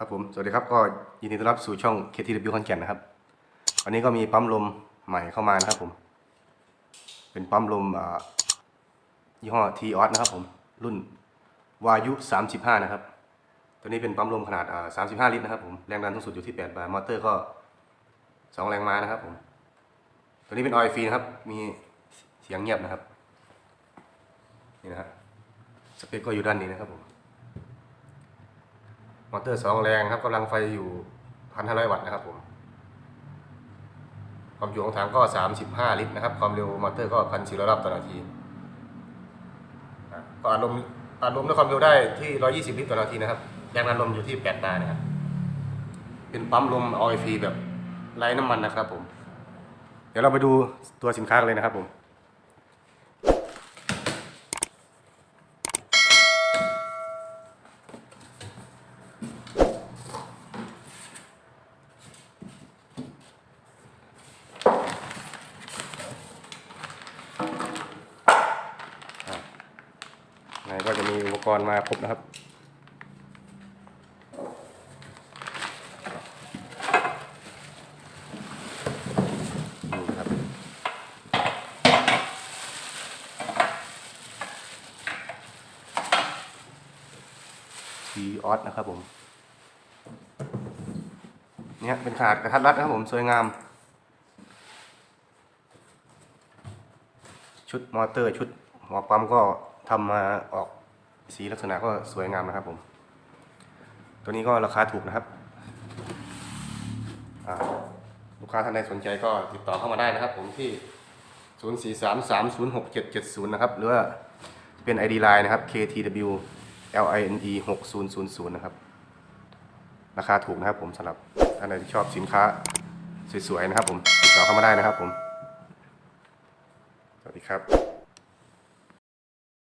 ครับผม สวัสดีครับ ก็ยินดีต้อนรับสู่ช่อง KTW ขอนแก่นนะครับ วันนี้ก็มีปั๊มลมใหม่เข้ามานะครับผม เป็นปั๊มลมยี่ห้อ T o s นะครับผม รุ่นวายุ 35 นะครับ ตัวนี้เป็นปั๊มลมขนาด 35 ลิตรนะครับผม แรงดันสูงสุดอยู่ที่ 8 บาร์ มอเตอร์ก็ 2 แรงม้านะครับผม ตัวนี้เป็นออยฟรีนะครับ มีเสียงเงียบนะครับ นี่นะครับ สเปคก็อยู่ด้านนี้นะครับผม อเตอร์สองแรงครับกำลังไฟอยู่พันห้าร้อยวัตต์นะครับผมความจุของถังก็สามสิบห้าลิตรนะครับ ความเร็วมอเตอร์ก็พันสี่ร้อยรอบต่อนาทีก็อัดลมอัดลมด้วยความเร็วได้ที่ร้อยี่สิบลิตรต่อนาทีนะครับแรงดันลมอยู่ที่แปดบาร์นะครับเป็นปั๊มลมออยฟรีแบบไร้น้ำมันนะครับผม เดี๋ยวเราไปดูตัวสินค้ากันเลยนะครับผม ในก็จะมีอุปกรณ์มาครบนะครับ นี่ครับทีออสนะครับผม เนี่ยเป็นขนาดกระทัดรัดนะครับผม สวยงาม ชุดมอเตอร์ชุดหัวปั๊มก็ ทำมาออกสีลักษณะก็สวยงามนะครับผม ตัวนี้ก็ราคาถูกนะครับ ลูกค้าท่านใดสนใจก็ติดต่อเข้ามาได้นะครับ ผมที่ 0433067770 นะครับ หรือว่าเป็น ID Line นะครับ KTW LINE 6000 นะครับ ราคาถูกนะครับผมสำหรับท่านใดที่ชอบสินค้าสวยๆนะครับผม ติดต่อเข้ามาได้นะครับผม สวัสดีครับ